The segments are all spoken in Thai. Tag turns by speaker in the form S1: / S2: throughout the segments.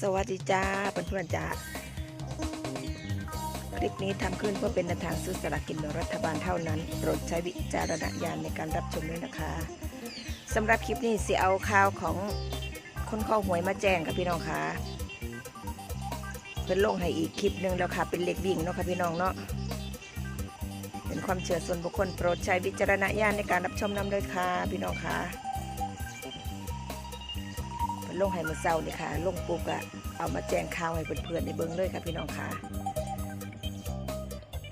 S1: สวัสดีจ้าเพื่อนๆจ้าคลิปนี้ทำขึ้นเพื่อเป็นแนวทางซื้อสลากกินแบ่งรัฐบาลเท่านั้นโปรดใช้วิจารณญาณในการรับชมด้วยนะคะสำหรับคลิปนี้สิเอาข่าวของคนข้าหวยมาแจ้งกับพี่น้องค่ะเพิ่นลงให้อีกคลิปหนึ่งแล้วค่ะเป็นเล็กวิ่งเนาะค่ะพี่น้องเนาะเป็นความเชื่อส่วนบุคคลโปรดใช้วิจารณญาณในการรับชมนำเลยค่ะพี่น้องค่ะเพิ่น ลงให้มือเศร้าเลยค่ะ ลงปุ๊บก็เอามาแจ้งข่าวให้เพื่อนๆในเบิ้งเลยค่ะพี่น้องค่ะ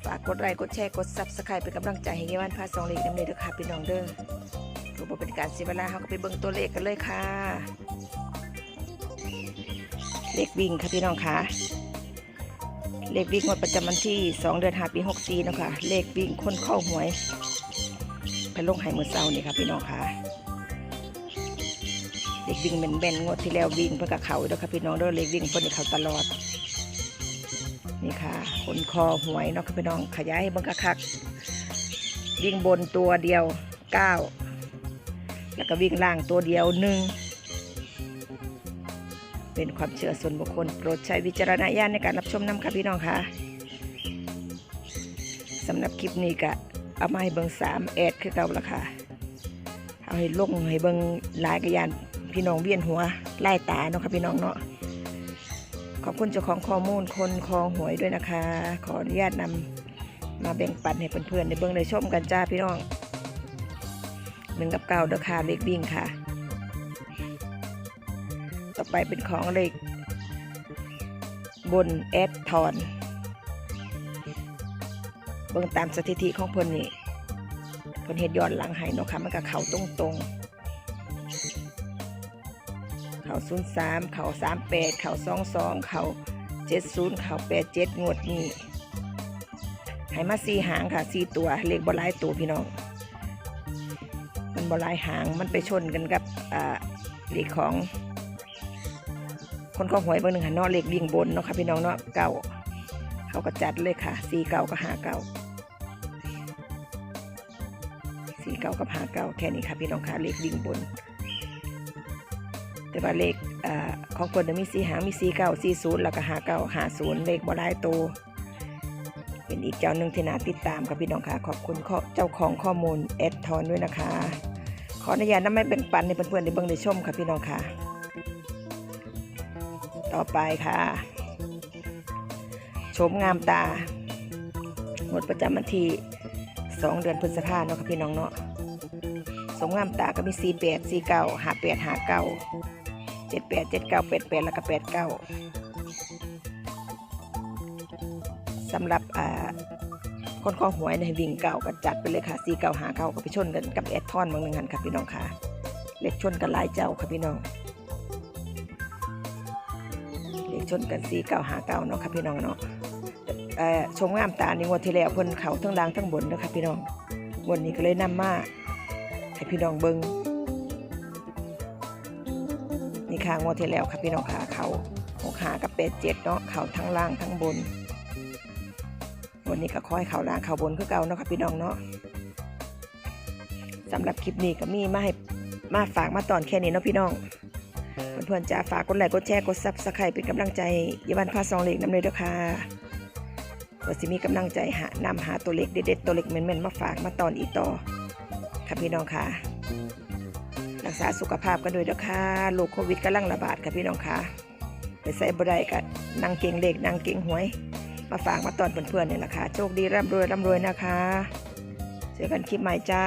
S1: ฝากกดไลค์กดแชร์กดซับสไครป์เป็นกำลังใจให้ยาวันพาสองเลขน้ำเนยด้วยค่ะพี่น้องเด้อเพื่อบ่เป็นการเสียเวลาเราก็ไปเบิ้งตัวเลขกันเลยค่ะ เลขวิ่งค่ะพี่น้องค่ะ เลขวิ่งงวดประจำวันที่ 2 เดือน5ปี64นะคะเลขวิ่งคนเข้าหวยไปลงให้มือเศร้านี่ค่ะพี่น้องค่ะ เด็กวิ่งเป็นแบนงวดที่แล้ววิ่งเพื่อกับเขาด้อค่ะพี่น้องด้อเล็กวิ่งเพื่อนให้เขาตลอด นี่ค่ะคนคอหวยเนาะค่ะพี่น้องขยายให้เบังคัก วิ่งบนตัวเดียวเก้าแล้วก็วิ่งล่างตัวเดียวหนึ่งเป็นความเชื่อส่วนบุคคลโปรดใช้วิจารณญาณในการรับชมน้ำค่ะพี่น้องค่ะสำหรับคลิปนี้ก็เอามาให้เบิงสามแอดคือเก่าละค่ะ เอาให้ลงให้เบิงหลายกระยาน พี่น้องเวียนหัวไล่ตาเนาะค่ะพี่น้องเนาะขอบคุณเจ้าของข้อมูลคนคอหวยด้วยนะคะ ขออนุญาตนำมาแบ่งปันให้เพื่อนๆในเบิ่งในชมกันจ้าพี่น้องหนึ่งกับเก้าเด้อค่ะเลขวิ่งค่ะ ต่อไปเป็นของเลขบนแอดทอนเบิ่งตามสถิติของเพิ่นนี่เพิ่นเฮ็ดย้อนหลังให้เนาะค่ะมันก็เขาตรงตรงๆ เข้าศูนย์สามเข้าสามแปดเข้าสองสองเข้าเจ็ดศูนย์เข้าแปดเจ็ดงวดนี้ให้มาสี่หางค่ะสี่ตัวเลขบหลายตัวพี่น้อง มันบหลายหางมันไปชนกันกับอ่าเลขของ คนเขาหวยเบอร์หนึ่งหันเนาะเลขวิ่งบนเนาะค่ะพี่น้องเนาะเก่าเขาก็จัดเลยค่ะสี่เก่าก็หาเก่าสี่เก้ากับหาเก้าแค่นี้ค่ะพี่น้องค่ะเลขวิ่งบน แต่ว่าเลขอของคนมีสี่หางมีสี่เก้าสี่ศูนย์แล้วก็หาเก้าหาศูนย์เลขบ่ได้โตวเป็นอีกเจ้าหนึ่งที่น่าติดตามค่ะพี่น้องค่ะ ขอบคุณเจ้าของข้อมูลแอดทอนด้วยนะคะ ขออนุญาตนำไม่เป็นปันในเพื่อนๆในเบิ้งในชมค่ะพี่น้องค่ะ ต่อไปค่ะชมงามตาหมดประจำวันที่สองเดือนพฤษภาเนาะค่ะพี่น้องเนาะสมงามตาก็มีสี่แปดสี่เก้าหาแปดหาเก้า เจ็ดแปดเจ็ดเก้าแปดแปดแล้วก็แปดเก้าสำหรับคนข้อหวยในวิ่งเก่าก็จัดไปเลยค่ะสีเก้าหาเก้าก็ไปชนกันกับแอดทอนเมืองหนึ่งหันค่ะพี่น้องค่ะเล็กชนกันหลายเจ้าค่ะพี่น้องเล็กชนกันสีเก้าหาเก้าเนาะค่ะพี่น้องเนาะชมงามตาในงวดที่แล้วเพิ่นเขาทั้งล่างทั้งบนนะคะพี่น้องวดนี้ก็เลยนำมาให้พี่น้องเบิ้ง นี่ค่ะงวดที่แล้วค่ะพี่น้องค่ะเขาหกหากับเป็ดเจ็ดเนาะเขาทั้งล่างทั้งบน วันนี้ก็คอยเขาล่างเขาบนคือเก่าเนาะค่ะพี่น้องเนาะสำหรับคลิปนี้ก็มีมาให้มาฝากมาตอนแค่นี้เนาะพี่น้องเพื่อนๆจะฝากกดไลค์กดแชร์กดซับสไครป์เป็นกำลังใจยาวันพาซองเล็กน้ำเลยเด้อค่ะก็สิมีกำลังใจหานำหาตัวเล็กเด็ดๆตัวเล็กเหม็นๆมาฝากมาตอนอีกต่อค่ะพี่น้องค่ะ รักษาสุขภาพกันด้วยนะคะโรคโควิดกำลังระบาดค่ะพี่น้องค่ะไปใส่บไดกับนางเก่งเล็กนางเก่งหวย มาฝากมาตอนเพื่อนๆเนี่ยแหละค่ะโชคดีร่ำรวยร่ำรวยนะคะ เจอกันคลิปใหม่จ้า